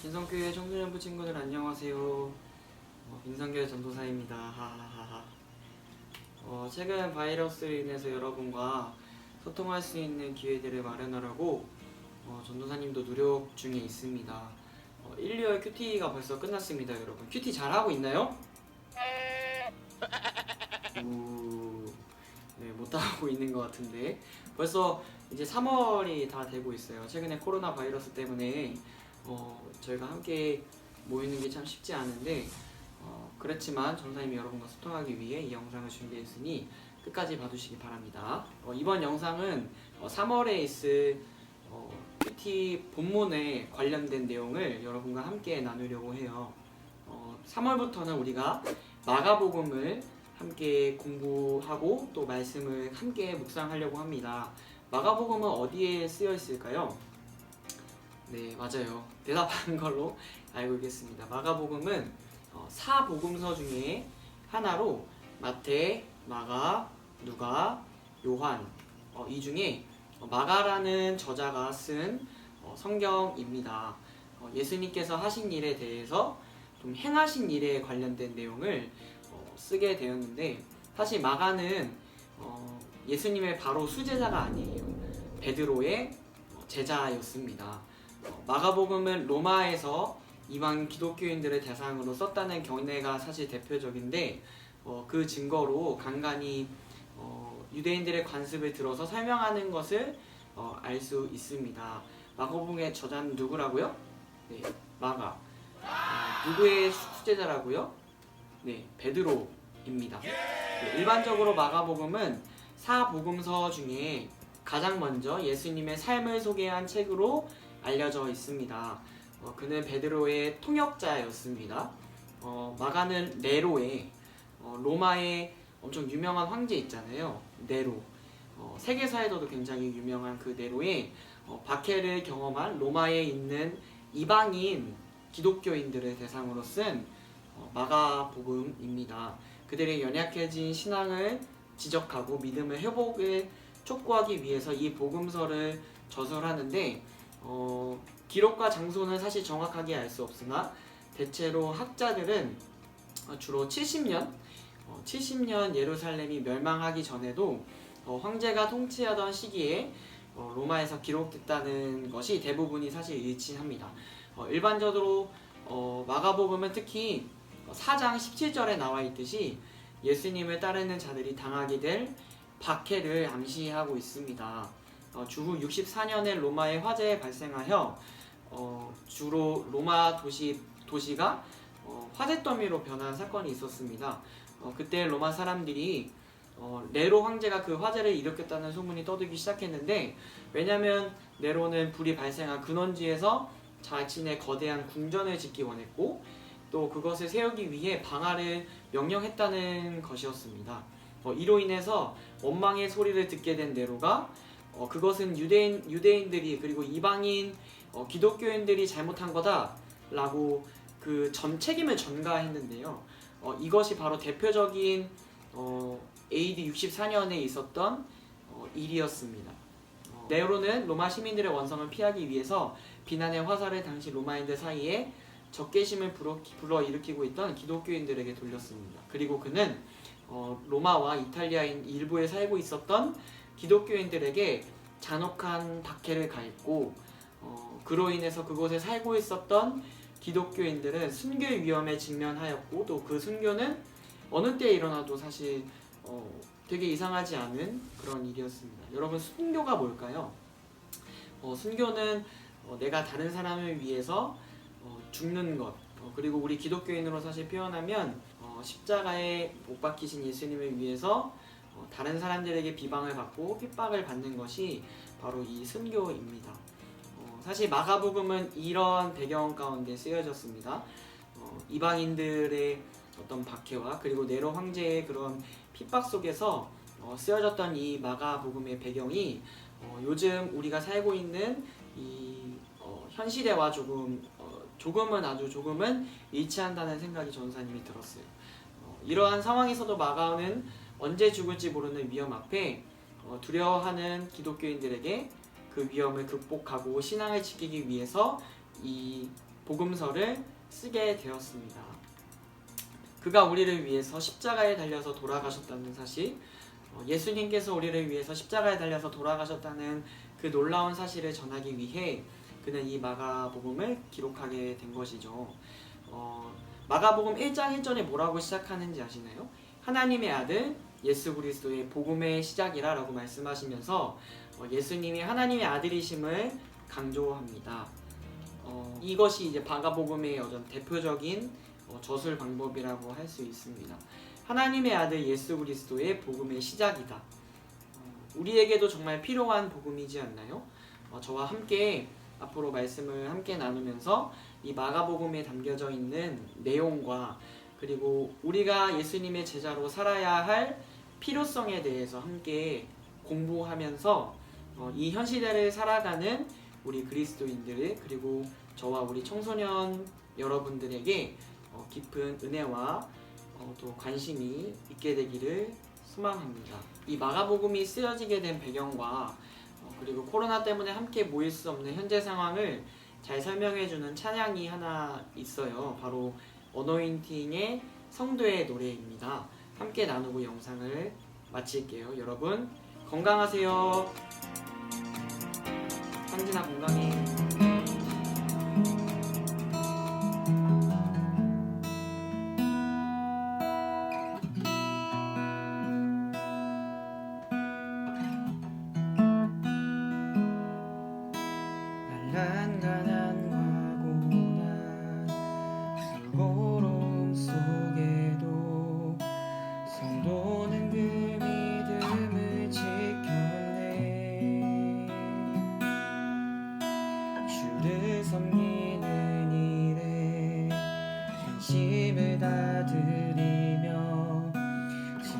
빈성교회 청소년부 친구들 안녕하세요. 어, 빈성교회 전도사입니다. 하하하하. 어, 최근 바이러스로 인해서 여러분과 소통할 수 있는 기회들을 마련하려고 어, 전도사님도 노력 중에 있습니다. 어, 1, 2월 큐티가 벌써 끝났습니다, 여러분. 큐티 잘 하고 있나요? 우, 네, 못 하고 있는 것 같은데 벌써 이제 3월이 다 되고 있어요. 최근에 코로나 바이러스 때문에 어, 저희가 함께 모이는 게 참 쉽지 않은데 어, 그렇지만 전사님이 여러분과 소통하기 위해 이 영상을 준비했으니 끝까지 봐주시기 바랍니다. 어, 이번 영상은 어, 3월에 있을 어, PT 본문에 관련된 내용을 여러분과 함께 나누려고 해요. 어, 3월부터는 우리가 마가복음을 함께 공부하고 또 말씀을 함께 묵상하려고 합니다. 마가복음은 어디에 쓰여 있을까요? 네, 맞아요. 대답하는 걸로 알고 있겠습니다. 마가복음은 어, 사복음서 중에 하나로 마태, 마가, 누가, 요한 어, 이 중에 어, 마가라는 저자가 쓴 어, 성경입니다. 어, 예수님께서 하신 일에 대해서 좀 행하신 일에 관련된 내용을 어, 쓰게 되었는데 사실 마가는 어, 예수님의 바로 수제자가 아니에요. 베드로의 어, 제자였습니다. 어, 마가복음은 로마에서 이방 기독교인들을 대상으로 썼다는 견해가 사실 대표적인데 어, 그 증거로 간간히 어, 유대인들의 관습을 들어서 설명하는 것을 어, 알 수 있습니다. 마가복음의 저자는 누구라고요? 네, 마가. 어, 누구의 수제자라고요? 네, 베드로입니다. 네, 일반적으로 마가복음은 사복음서 중에 가장 먼저 예수님의 삶을 소개한 책으로 알려져 있습니다. 어, 그는 베드로의 통역자였습니다. 어, 마가는 네로의 어, 로마의 엄청 유명한 황제 있잖아요. 네로. 어, 세계사에서도 굉장히 유명한 그 네로의 어, 박해를 경험한 로마에 있는 이방인 기독교인들을 대상으로 쓴 어, 마가복음입니다. 그들의 연약해진 신앙을 지적하고 믿음의 회복을 촉구하기 위해서 이 복음서를 저술하는데 어, 기록과 장소는 사실 정확하게 알 수 없으나 대체로 학자들은 어, 주로 70년, 어, 70년 예루살렘이 멸망하기 전에도 어, 황제가 통치하던 시기에 어, 로마에서 기록됐다는 것이 대부분이 사실 일치합니다. 어, 일반적으로 어, 마가복음은 특히 4장 17절에 나와 있듯이 예수님을 따르는 자들이 당하게 될 박해를 암시하고 있습니다. 어, 주후 64년에 로마에 화재에 발생하여 어, 주로 로마 도시 도시가 어, 화재 더미로 변한 사건이 있었습니다. 어, 그때 로마 사람들이 어, 네로 황제가 그 화재를 일으켰다는 소문이 떠들기 시작했는데 왜냐하면 네로는 불이 발생한 근원지에서 자신의 거대한 궁전을 짓기 원했고 또 그것을 세우기 위해 방화를 명령했다는 것이었습니다. 어, 이로 인해서 원망의 소리를 듣게 된 네로가 어, 그것은 유대인 유대인들이 그리고 이방인 어, 기독교인들이 잘못한 거다라고 그 전 책임을 전가했는데요. 어, 이것이 바로 대표적인 어, AD 64년에 있었던 어, 일이었습니다. 어, 네로는 로마 시민들의 원성을 피하기 위해서 비난의 화살을 당시 로마인들 사이에 적개심을 불어, 불러일으키고 있던 기독교인들에게 돌렸습니다. 그리고 그는 어, 로마와 이탈리아인 일부에 살고 있었던 기독교인들에게 잔혹한 박해를 가했고 어, 그로 인해서 그곳에 살고 있었던 기독교인들은 순교의 위험에 직면하였고 또 그 순교는 어느 때에 일어나도 사실 어, 되게 이상하지 않은 그런 일이었습니다. 여러분 순교가 뭘까요? 어, 순교는 어, 내가 다른 사람을 위해서 어, 죽는 것 어, 그리고 우리 기독교인으로 사실 표현하면 어, 십자가에 못 박히신 예수님을 위해서 어, 다른 사람들에게 비방을 받고 핍박을 받는 것이 바로 이 순교입니다. 어, 사실 마가복음은 이런 배경 가운데 쓰여졌습니다. 어, 이방인들의 어떤 박해와 그리고 네로 황제의 그런 핍박 속에서 어, 쓰여졌던 이 마가복음의 배경이 어, 요즘 우리가 살고 있는 이 어, 현 시대와 조금 어, 조금은 아주 조금은 일치한다는 생각이 전사님이 들었어요. 어, 이러한 상황에서도 마가는 언제 죽을지 모르는 위험 앞에 어, 두려워하는 기독교인들에게 그 위험을 극복하고 신앙을 지키기 위해서 이 복음서를 쓰게 되었습니다. 그가 우리를 위해서 십자가에 달려서 돌아가셨다는 사실, 어, 예수님께서 우리를 위해서 십자가에 달려서 돌아가셨다는 그 놀라운 사실을 전하기 위해 그는 이 마가복음을 기록하게 된 것이죠. 어, 마가복음 1장 1절에 뭐라고 시작하는지 아시나요? 하나님의 아들 예수 그리스도의 복음의 시작이라라고 말씀하시면서 어, 예수님이 하나님의 아들이심을 강조합니다. 어, 이것이 이제 마가복음의 어떤 대표적인 어, 저술 방법이라고 할 수 있습니다. 하나님의 아들 예수 그리스도의 복음의 시작이다. 어, 우리에게도 정말 필요한 복음이지 않나요? 어, 저와 함께 앞으로 말씀을 함께 나누면서 이 마가복음에 담겨져 있는 내용과 그리고 우리가 예수님의 제자로 살아야 할 필요성에 대해서 함께 공부하면서 어, 이 현 시대를 살아가는 우리 그리스도인들 그리고 저와 우리 청소년 여러분들에게 어, 깊은 은혜와 어, 또 관심이 있게 되기를 소망합니다. 이 마가복음이 쓰여지게 된 배경과 어, 그리고 코로나 때문에 함께 모일 수 없는 현재 상황을 잘 설명해주는 찬양이 하나 있어요. 바로 어노인팅의 성도의 노래입니다. 함께 나누고 영상을 마칠게요. 여러분 건강하세요. 한진아 건강해.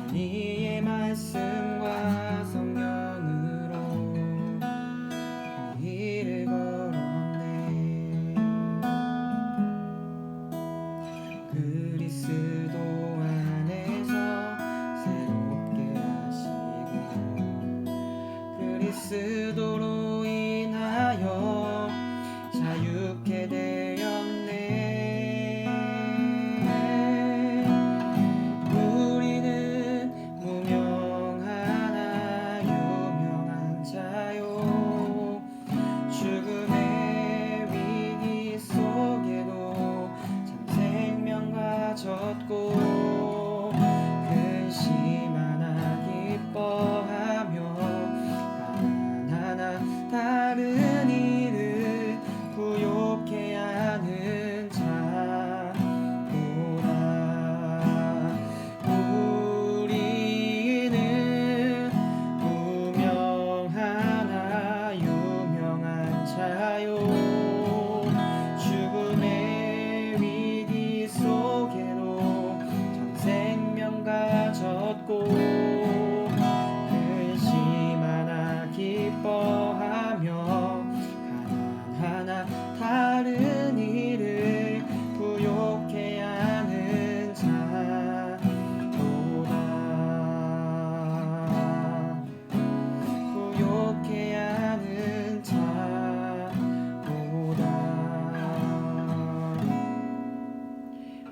진리의 말씀과 성령으로 이 일을 걸었네. 그리스도 안에서 새롭게 하시고 그리스 다른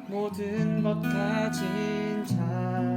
모든 것 가진 자